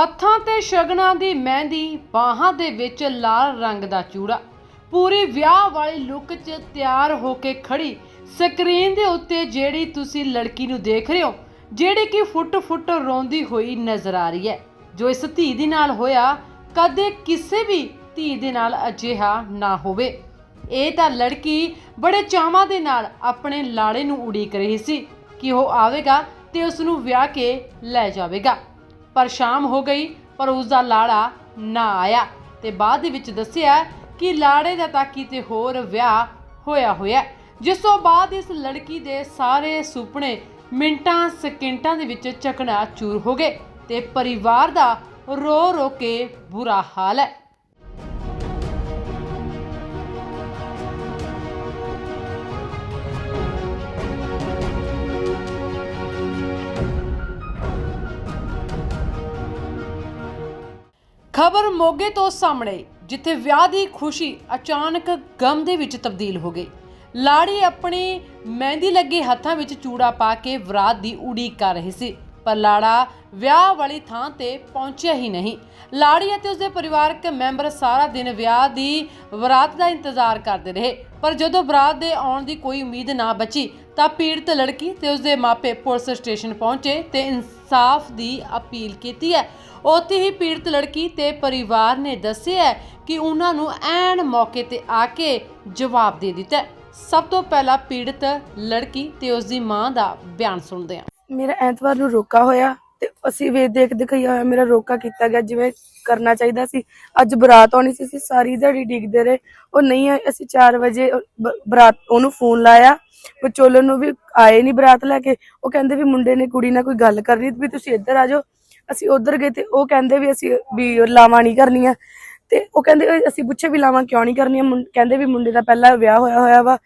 ਹੱਥਾਂ ਤੇ ਸ਼ਗਨਾਂ ਦੀ ਮਹਿੰਦੀ, ਬਾਹਾਂ ਦੇ ਵਿੱਚ ਲਾਲ ਰੰਗ ਦਾ ਚੂੜਾ। ਪੂਰੀ ਵਿਆਹ ਵਾਲੀ ਲੁੱਕ 'ਚ ਤਿਆਰ ਹੋ ਕੇ ਖੜੀ ਸਕਰੀਨ ਦੇ ਉੱਤੇ ਜਿਹੜੀ ਤੁਸੀਂ ਲੜਕੀ ਨੂੰ ਦੇਖ ਰਹੇ ਹੋ, ਜਿਹੜੀ ਕਿ ਫੁੱਟ-ਫੁੱਟ ਰੋਂਦੀ ਹੋਈ ਨਜ਼ਰ ਆ ਰਹੀ ਹੈ। ਜੋ ਇਸ ਧੀ ਦੇ ਨਾਲ ਹੋਇਆ, ਕਦੇ ਕਿਸੇ ਵੀ ਧੀ ਦੇ ਨਾਲ ਅਜਿਹਾ ਨਾ ਹੋਵੇ। ਇਹ ਤਾਂ ਲੜਕੀ ਬੜੇ ਚਾਵਾਂ ਦੇ ਨਾਲ ਆਪਣੇ ਲਾੜੇ ਨੂੰ ਉਡੀਕ ਰਹੀ ਸੀ ਕਿ ਉਹ ਆਵੇਗਾ ਤੇ ਉਸ ਨੂੰ ਵਿਆਹ ਕੇ ਲੈ ਜਾਵੇਗਾ। ਪਰ ਸ਼ਾਮ ਹੋ ਗਈ, ਪਰ ਉਸ ਦਾ ਲਾੜਾ ਨਾ ਆਇਆ ਤੇ ਬਾਅਦ ਦੇ ਵਿੱਚ ਦੱਸਿਆ ਕਿ ਲਾੜੇ ਦਾ ਤਾਂ ਕਿਤੇ ਹੋਰ ਵਿਆਹ ਹੋਇਆ ਹੋਇਆ ਜਿਸ ਤੋਂ ਬਾਅਦ ਇਸ ਲੜਕੀ ਦੇ ਸਾਰੇ ਸੁਪਨੇ ਮਿੰਟਾਂ, ਸਕਿੰਟਾਂ ਦੇ ਵਿੱਚ ਚਕਨਾ ਚੂਰ ਹੋ ਗਏ ਤੇ ਪਰਿਵਾਰ ਦਾ ਰੋ ਰੋ ਕੇ ਬੁਰਾ ਹਾਲ ਹੈ। ਖਬਰ ਮੋਗੇ ਤੋਂ ਸਾਹਮਣੇ, ਜਿੱਥੇ ਵਿਆਹ ਦੀ ਖੁਸ਼ੀ ਅਚਾਨਕ ਗਮ ਦੇ ਵਿੱਚ ਤਬਦੀਲ ਹੋ ਗਈ। ਲਾੜੀ ਆਪਣੀ ਮਹਿੰਦੀ ਲੱਗੇ ਹੱਥਾਂ ਵਿੱਚ ਚੂੜਾ ਪਾ ਕੇ ਵਿਰਾਤ ਦੀ ਉਡੀਕ ਕਰ ਰਹੀ ਸੀ। ਪਰ ਲਾੜਾ ਵਿਆਹ ਵਾਲੀ ਥਾਂ ਤੇ ਪਹੁੰਚਿਆ ਹੀ ਨਹੀਂ। ਲਾੜੀ ਅਤੇ ਉਸਦੇ ਪਰਿਵਾਰਕ ਮੈਂਬਰ ਸਾਰਾ ਦਿਨ ਵਿਆਹ ਦੀ ਬਰਾਤ ਦਾ ਇੰਤਜ਼ਾਰ ਕਰਦੇ ਰਹੇ। ਪਰ ਜਦੋਂ ਬਰਾਤ ਦੇ ਆਉਣ ਦੀ ਕੋਈ ਉਮੀਦ ਨਾ ਬਚੀ, ਤਾਂ ਪੀੜਤ ਲੜਕੀ ਤੇ ਉਸਦੇ ਮਾਪੇ ਪੁਲਿਸ ਸਟੇਸ਼ਨ ਪਹੁੰਚੇ ਤੇ ਇਨਸਾਫ ਦੀ ਅਪੀਲ ਕੀਤੀ ਹੈ। ਉੱਥੇ ਹੀ ਪੀੜਤ ਲੜਕੀ ਤੇ ਪਰਿਵਾਰ ਨੇ ਦੱਸਿਆ ਕਿ ਉਹਨਾਂ ਨੂੰ ਐਨ ਮੌਕੇ ਤੇ ਆ ਕੇ ਜਵਾਬ ਦੇ ਦਿੱਤਾ ਸਭ ਤੋਂ ਪਹਿਲਾਂ ਪੀੜਤ ਲੜਕੀ ਤੇ ਉਸਦੀ ਮਾਂ ਦਾ ਬਿਆਨ ਸੁਣਦੇ ਹਾਂ। ਮੇਰਾ ਐਤਵਾਰ ਨੂੰ ਰੋਕਾ ਹੋਇਆ ਤੇ ਅਸੀਂ ਵੇ ਦੇਖ ਦਿਖਾਈ ਹੋਇਆ ਮੇਰਾ ਰੋਕਾ ਕੀਤਾ ਗਿਆ ਜਿਵੇਂ ਕਰਨਾ ਚਾਹੀਦਾ ਸੀ। ਅੱਜ ਬਰਾਤ ਆਉਣੀ ਸੀ, ਅਸੀਂ ਸਾਰੀ ਦਿਹਾੜੀ ਡਿੱਗਦੇ ਰਹੇ। ਉਹ ਨਹੀਂ ਆਏ, ਅਸੀਂ 4 ਵਜੇ ਬ- ਬਰਾਤ, ਉਹਨੂੰ ਫੋਨ ਲਾਇਆ। ਵਿਚੋਲਨ ਨੂੰ ਵੀ ਆਏ ਨਹੀਂ ਬਰਾਤ ਲੈ ਕੇ। ਉਹ ਕਹਿੰਦੇ ਵੀ ਮੁੰਡੇ ਨੇ ਕੁੜੀ ਨਾਲ ਕੋਈ ਗੱਲ ਕਰਨੀ ਵੀ ਤੁਸੀਂ ਇੱਧਰ ਆ ਜਾਓ। ਅਸੀਂ ਉੱਧਰ ਗਏ ਤੇ ਉਹ ਕਹਿੰਦੇ ਵੀ ਅਸੀਂ ਵੀ ਲਾਵਾਂ ਨਹੀਂ ਕਰਨੀਆਂ। ਤੇ ਉਹ ਕਹਿੰਦੇ, ਅਸੀਂ ਪੁੱਛੇ ਵੀ ਲਾਵਾਂ ਕਿਉਂ ਨਹੀਂ ਕਰਨੀਆਂ? ਮੁੰ- ਕਹਿੰਦੇ ਵੀ ਮੁੰਡੇ ਦਾ ਪਹਿਲਾਂ ਵਿਆਹ ਹੋਇਆ ਹੋਇਆ ਵਾ।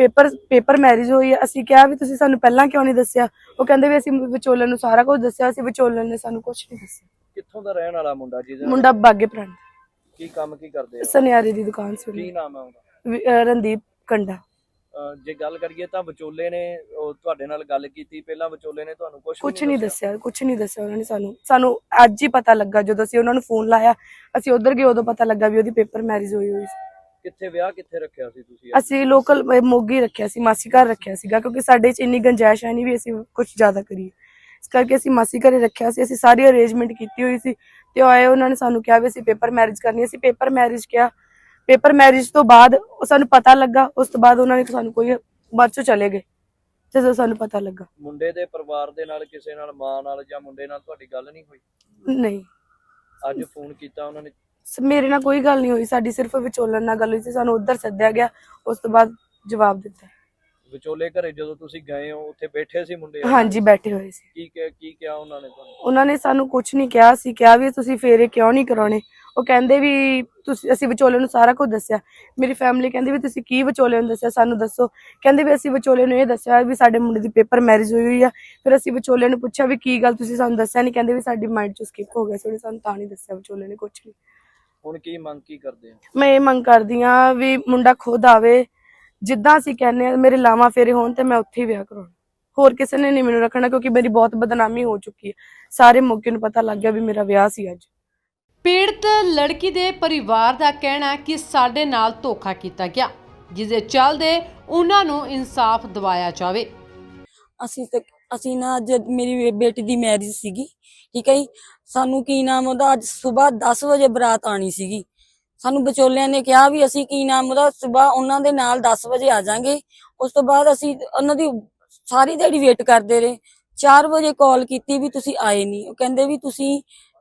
ਪੇਪਰ ਪੇਪਰ ਮੈਰਿਜ ਹੋਈ ਹੈ ਅਸੀਂ ਕਿਹਾ ਵੀ ਤੁਸੀਂ ਸਾਨੂੰ ਪਹਿਲਾਂ ਕਿਉਂ ਨਹੀਂ ਦੱਸਿਆ? ਉਹ ਕਹਿੰਦੇ ਵੀ ਅਸੀਂ ਵਿਚੋਲਨ ਨੂੰ ਸਾਰਾ ਕੁਝ ਦੱਸਿਆ ਸੀ ਵਿਚੋਲਨ ਨੇ ਸਾਨੂੰ ਕੁਝ ਨਹੀਂ ਦੱਸਿਆ। ਕਿੱਥੋਂ ਦਾ ਰਹਿਣ ਵਾਲਾ ਮੁੰਡਾ ਜਿਹਦੇ ਨਾਲ ਮੁੰਡਾ ਬਾਗੇ ਪ੍ਰਾਂਤ। ਕੀ ਕੰਮ ਕੀ ਕਰਦੇ ਆ? ਸੁਨਿਆਰੇ ਦੀ ਦੁਕਾਨ ਕੀ। ਨਾਮ ਹੈ ਉਹਦਾ? ਰਣਦੀਪ ਕੰਡਾ। ਅਹ ਜੇ ਗੱਲ ਕਰੀਏ ਤਾਂ ਵਿਚੋਲੇ ਨੇ ਉਹ ਤੁਹਾਡੇ ਨਾਲ ਗੱਲ ਕੀਤੀ ਪਹਿਲਾਂ ਵਿਚੋਲੇ ਨੇ ਤੁਹਾਨੂੰ ਕੁਝ ਕੁਝ ਨਹੀਂ ਦੱਸਿਆ? ਕੁਝ ਨਹੀਂ ਦੱਸਿਆ ਉਹਨਾਂ ਨੇ ਸਾਨੂੰ। ਸਾਨੂੰ ਅੱਜ ਹੀ ਪਤਾ ਲੱਗਾ ਜਦੋਂ ਅਸੀਂ ਉਹਨਾਂ ਨੂੰ ਫੋਨ ਲਾਇਆ ਅਸੀਂ ਉਧਰ ਗਏ ਉਦੋਂ ਪਤਾ ਲੱਗਾ ਵੀ ਉਹਦੀ ਪੇਪਰ ਮੈਰਿਜ ਹੋਈ ਹੋਈ ਸੀ। ਕਿੱਥੇ ਵਿਆਹ ਕਿੱਥੇ ਰੱਖਿਆ ਸੀ ਤੁਸੀਂ ਅਸੀਂ ਲੋਕਲ ਮੋਗੀ ਰੱਖਿਆ ਸੀ ਮਾਸੀ ਘਰ ਰੱਖਿਆ ਸੀਗਾ ਕਿਉਂਕਿ ਸਾਡੇ 'ਚ ਇੰਨੀ ਗੰਜਾਇਸ਼ ਹੈ ਨਹੀਂ ਵੀ ਅਸੀਂ ਕੁਝ ਜ਼ਿਆਦਾ ਕਰੀਏ। ਇਸ ਕਰਕੇ ਅਸੀਂ ਮਾਸੀ ਘਰੇ ਰੱਖਿਆ ਸੀ ਅਸੀਂ ਸਾਰੀ ਅਰੇਂਜਮੈਂਟ ਕੀਤੀ ਹੋਈ ਸੀ ਤੇ ਆਏ ਉਹਨਾਂ ਨੇ ਸਾਨੂੰ ਕਿਹਾ ਵੀ ਅਸੀਂ ਪੇਪਰ ਮੈਰਿਜ ਕਰਨੀ। ਅਸੀਂ ਪੇਪਰ ਮੈਰਿਜ ਕਿਹਾ। ਪੇਪਰ ਮੈਰਿਜ ਤੋਂ ਬਾਅਦ ਉਹ ਸਾਨੂੰ ਪਤਾ ਲੱਗਾ ਉਸ ਤੋਂ ਬਾਅਦ ਉਹਨਾਂ ਨੇ ਸਾਨੂੰ ਕੋਈ ਬਾਅਦ ਚੋਂ ਚਲੇ ਗਏ ਜਦੋਂ ਸਾਨੂੰ ਪਤਾ ਲੱਗਾ। ਮੁੰਡੇ ਦੇ ਪਰਿਵਾਰ ਦੇ ਨਾਲ ਕਿਸੇ ਨਾਲ ਮਾਂ ਨਾਲ ਜਾਂ ਮੁੰਡੇ ਨਾਲ ਤੁਹਾਡੀ ਗੱਲ ਨਹੀਂ ਹੋਈ? ਨਹੀਂ। ਅੱਜ ਫੋਨ ਕੀਤਾ ਉਹਨਾਂ ਨੇ ਮੇਰੇ ਨਾਲ ਕੋਈ ਗੱਲ ਨਹੀਂ ਹੋਈ ਸਾਡੀ ਸਿਰਫ ਵਿਚੋਲਨ ਨਾਲ ਗੱਲ ਹੋਈ ਸੀ ਸਾਨੂੰ ਉੱਧਰ ਸੱਦਿਆ ਗਿਆ ਉਸ ਤੋਂ ਬਾਅਦ ਜਵਾਬ ਦਿੱਤਾ। ਵਿਚੋਲੇ ਘਰੇ ਜਦੋਂ ਤੁਸੀਂ ਗਏ ਹੋ ਉੱਥੇ ਬੈਠੇ ਸੀ ਮੁੰਡੇ? ਹਾਂਜੀ ਬੈਠੇ ਹੋਏ ਸੀ। ਕੀ ਕਿਹਾ- ਕੀ ਕਿਹਾ ਉਹਨਾਂ ਨੇ ਤੁਹਾਨੂੰ? ਉਹਨਾਂ ਨੇ ਸਾਨੂੰ ਕੁਝ ਨਹੀਂ ਕਿਹਾ ਸੀ ਕਿਹਾ ਵੀ ਤੁਸੀਂ ਫੇਰੇ ਕਿਉਂ ਨਹੀਂ ਕਰਾਉਣੇ? ਉਹ ਕਹਿੰਦੇ ਵੀ ਤੁਸੀਂ ਅਸੀਂ ਵਿਚੋਲੇ ਨੂੰ ਸਾਰਾ ਕੁਝ ਦੱਸਿਆ। ਮੇਰੀ ਫੈਮਿਲੀ ਕਹਿੰਦੀ ਵੀ ਤੁਸੀਂ ਕੀ ਵਿਚੋਲੇ ਨੂੰ ਦੱਸਿਆ ਸਾਨੂੰ ਦੱਸੋ। ਕਹਿੰਦੇ ਵੀ ਅਸੀਂ ਵਿਚੋਲੇ ਨੂੰ ਇਹ ਦੱਸਿਆ ਵੀ ਸਾਡੇ ਮੁੰਡੇ ਦੀ ਪੇਪਰ ਮੈਰਿਜ ਹੋਈ ਹੋਈ ਆ। ਫਿਰ ਅਸੀਂ ਵਿਚੋਲੇ ਨੂੰ ਪੁੱਛਿਆ ਵੀ ਕੀ ਗੱਲ ਤੁਸੀਂ ਸਾਨੂੰ ਦੱਸਿਆ ਨਹੀਂ? ਕਹਿੰਦੇ ਵੀ ਸਾਡੀ ਮਾਈਂਡ ਚੋਂ ਸਕਿਪ ਹੋ ਗਿਆ ਸੀ ਉਹਨੇ ਸਾਨੂੰ ਤਾਂ ਨਹੀਂ ਦੱਸਿਆ ਵਿਚੋਲੇ ਨੇ ਕੁਝ ਨਹੀਂ ਹੁਣ ਕੀ ਮੰਗ ਕੀ ਕਰਦੇ ਆ ਮੈਂ ਇਹ ਮੰਗ ਕਰਦੀ ਆ ਵੀ ਮੁੰਡਾ ਖੁਦ ਆਵੇ। ਜਿੱਦਾਂ ਅਸੀਂ ਕਹਿੰਦੇ ਆ ਮੇਰੇ ਲਾਵਾਂ ਫੇਰੇ ਹੋਣ ਤੇ ਮੈਂ ਉੱਥੇ ਹੀ ਵਿਆਹ ਕਰਾਉਣਾ। ਹੋਰ ਕਿਸੇ ਨੇ ਨਹੀਂ ਮੈਨੂੰ ਰੱਖਣਾ ਕਿਉਂਕਿ ਮੇਰੀ ਬਹੁਤ ਬਦਨਾਮੀ ਹੋ ਚੁੱਕੀ ਹੈ। ਸਾਰੇ ਮੌਕੇ ਨੂੰ ਪਤਾ ਲੱਗ ਗਿਆ ਵੀ ਮੇਰਾ ਵਿਆਹ ਸੀ ਅੱਜ। ਪੀੜਤ ਲੜਕੀ ਦੇ ਪਰਿਵਾਰ ਦਾ ਕਹਿਣਾ ਹੈ ਕਿ ਸਾਡੇ ਨਾਲ ਧੋਖਾ ਕੀਤਾ ਗਿਆ ਜਿਸ ਦੇ ਚੱਲਦੇ ਉਹਨਾਂ ਨੂੰ ਇਨਸਾਫ ਦਿਵਾਇਆ ਜਾਵੇ। ਅਸੀਂ ਤੇ ਅਸੀਂ ਨਾ ਅੱਜ ਮੇਰੀ ਬੇਟੀ ਦੀ ਮੈਰਿਜ ਸੀਗੀ, ਠੀਕ ਹੈ ਜੀ? ਸਾਨੂੰ ਕੀ ਨਾਮ ਉਹਦਾ? ਅੱਜ ਸਵੇਰ 10 ਵਜੇ ਬਰਾਤ ਆਣੀ ਸੀਗੀ। ਸਾਨੂੰ ਵਿਚੋਲਿਆਂ ਨੇ ਕਿਹਾ ਵੀ ਅਸੀਂ ਕੀ ਨਾਮ ਉਹਦਾ? ਸਵੇਰ ਉਹਨਾਂ ਦੇ ਨਾਲ 10 ਵਜੇ ਆ ਜਾਾਂਗੇ। ਉਸ ਤੋਂ ਬਾਅਦ ਅਸੀਂ ਉਹਨਾਂ ਦੀ ਸਾਰੀ ਦਿਹਾੜੀ ਵੇਟ ਕਰਦੇ ਰਹੇ। 4 ਵਜੇ ਕਾਲ ਕੀਤੀ ਵੀ ਤੁਸੀਂ ਆਏ ਨਹੀਂ। ਉਹ ਕਹਿੰਦੇ ਵੀ ਤੁਸੀਂ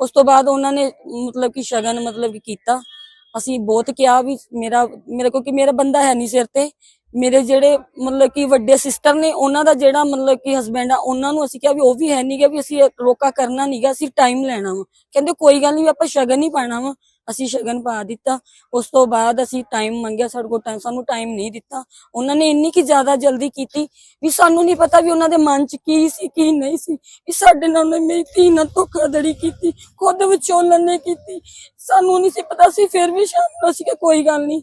ਉਸ ਤੋਂ ਬਾਅਦ ਉਹਨਾਂ ਨੇ ਮਤਲਬ ਕਿ ਸ਼ਗਨ ਮਤਲਬ ਕਿ ਕੀਤਾ। ਅਸੀਂ ਬਹੁਤ ਕਿਹਾ ਵੀ ਮੇਰਾ, ਮੇਰੇ ਕੋਲ ਕਿ ਮੇਰਾ ਬੰਦਾ ਹੈ ਨਹੀਂ ਸਿਰ ਤੇ। ਮੇਰੇ ਜਿਹੜੇ ਮਤਲਬ ਕਿ ਵੱਡੇ ਸਿਸਟਰ ਨੇ, ਉਹਨਾਂ ਦਾ ਜਿਹੜਾ ਮਤਲਬ ਕਿ ਹਸਬੈਂਡ ਆ, ਉਹਨਾਂ ਨੂੰ ਅਸੀਂ ਕਿਹਾ ਵੀ ਉਹ ਵੀ ਹੈ ਨਹੀਂ ਗਾ ਵੀ ਅਸੀਂ ਰੋਕਾ ਕਰਨਾ ਨਹੀਂਗਾ ਅਸੀਂ ਟਾਈਮ ਲੈਣਾ ਵਾ। ਕਹਿੰਦੇ ਕੋਈ ਗੱਲ ਨਹੀਂ ਆਪਾਂ ਸ਼ਗਨ ਹੀ ਪਾਣਾ ਵਾ। ਅਸੀਂ ਸ਼ਗਨ ਪਾ ਦਿੱਤਾ। ਉਸ ਤੋਂ ਬਾਅਦ ਅਸੀਂ ਟਾਈਮ ਮੰਗਿਆ, ਸਾਡੇ ਕੋਲ ਟਾਈਮ ਸਾਨੂੰ ਟਾਈਮ ਨਹੀਂ ਦਿੱਤਾ। ਉਹਨਾਂ ਨੇ ਇੰਨੀ ਕੀ ਜ਼ਿਆਦਾ ਜਲਦੀ ਕੀਤੀ ਵੀ ਸਾਨੂੰ ਨਹੀਂ ਪਤਾ ਵੀ ਉਹਨਾਂ ਦੇ ਮਨ 'ਚ ਕੀ ਸੀ, ਕੀ ਨਹੀਂ ਸੀ। ਵੀ ਸਾਡੇ ਨਾਲ ਉਹਨੇ ਮੇਰੀ ਧੀ ਨਾਲ ਧੋਖਾਧੜੀ ਕੀਤੀ, ਖੁਦ ਵਿਚੋਲਨ ਨੇ ਕੀਤੀ। ਸਾਨੂੰ ਨਹੀਂ ਸੀ ਪਤਾ ਸੀ, ਫਿਰ ਵੀ ਸ਼ਾਮ ਨੂੰ ਅਸੀਂ ਕਿਹਾ, ਕੋਈ ਗੱਲ ਨਹੀਂ।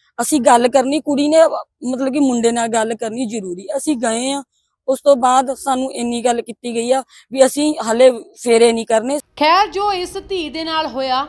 ਅਸੀਂ ਗੱਲ ਕਰਨੀ, ਕੁੜੀ ਨੇ ਮਤਲਬ ਕਿ ਮੁੰਡੇ ਨਾਲ ਗੱਲ ਕਰਨੀ ਜ਼ਰੂਰੀ, ਅਸੀਂ ਗਏ ਆ ਉਸ ਤੋਂ ਬਾਅਦ ਸਾਨੂੰ ਇੰਨੀ ਗੱਲ ਕੀਤੀ ਗਈ ਆ ਵੀ ਅਸੀਂ ਹਲੇ ਫੇਰੇ ਨਹੀਂ ਕਰਨੇ। ਖੈਰ, ਜੋ ਇਸ ਧੀ ਦੇ ਨਾਲ ਹੋਇਆ,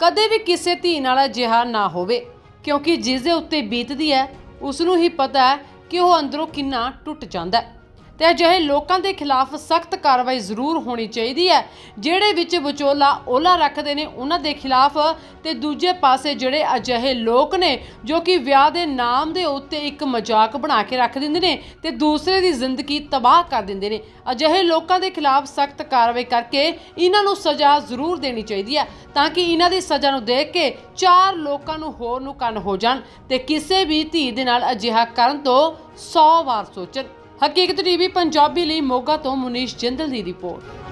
ਕਦੇ ਵੀ ਕਿਸੇ ਧੀ ਨਾਲ ਅਜਿਹਾ ਨਾ ਹੋਵੇ, ਕਿਉਂਕਿ ਜਿਸ ਦੇ ਉੱਤੇ ਬੀਤਦੀ ਹੈ ਉਸ ਨੂੰ ਹੀ ਪਤਾ ਹੈ ਕਿ ਉਹ ਅੰਦਰੋਂ ਕਿੰਨਾ ਟੁੱਟ ਜਾਂਦਾ ਹੈ। ਤੇ ਅਜਿਹੇ ਲੋਕਾਂ ਦੇ ਖਿਲਾਫ ਸਖਤ ਕਾਰਵਾਈ ਜ਼ਰੂਰ ਹੋਣੀ ਚਾਹੀਦੀ ਹੈ। ਜਿਹੜੇ ਵਿੱਚ ਵਿਚੋਲਾ ਓਲਾ ਰੱਖਦੇ ਨੇ, ਉਹਨਾਂ ਦੇ ਖਿਲਾਫ ਤੇ ਦੂਜੇ ਪਾਸੇ ਜਿਹੜੇ ਅਜਿਹੇ ਲੋਕ ਨੇ, ਜੋ ਕਿ ਵਿਆਹ ਦੇ ਨਾਮ ਦੇ ਉੱਤੇ ਇੱਕ ਮਜ਼ਾਕ ਬਣਾ ਕੇ ਰੱਖ ਦਿੰਦੇ ਨੇ ਤੇ ਦੂਸਰੇ ਦੀ ਜ਼ਿੰਦਗੀ ਤਬਾਹ ਕਰ ਦਿੰਦੇ ਨੇ। ਅਜਿਹੇ ਲੋਕਾਂ ਦੇ ਖਿਲਾਫ ਸਖਤ ਕਾਰਵਾਈ ਕਰਕੇ ਇਹਨਾਂ ਨੂੰ ਸਜ਼ਾ ਜ਼ਰੂਰ ਦੇਣੀ ਚਾਹੀਦੀ ਹੈ, ਤਾਂ ਕਿ ਇਹਨਾਂ ਦੀ ਸਜ਼ਾ ਨੂੰ ਦੇਖ ਕੇ ਚਾਰ ਲੋਕਾਂ ਨੂੰ ਹੋਰ ਨੂੰ ਕੰਨ ਹੋ ਜਾਣ ਤੇ ਕਿਸੇ ਵੀ ਧੀ ਦੇ ਨਾਲ ਅਜਿਹਾ ਕਰਨ ਤੋਂ 100 ਵਾਰ ਸੋਚਣ। ਹਕੀਕਤ ਟੀਵੀ ਪੰਜਾਬੀ ਲਈ ਮੋਗਾ ਤੋਂ ਮੁਨੀਸ਼ ਜਿੰਦਲ ਦੀ ਰਿਪੋਰਟ।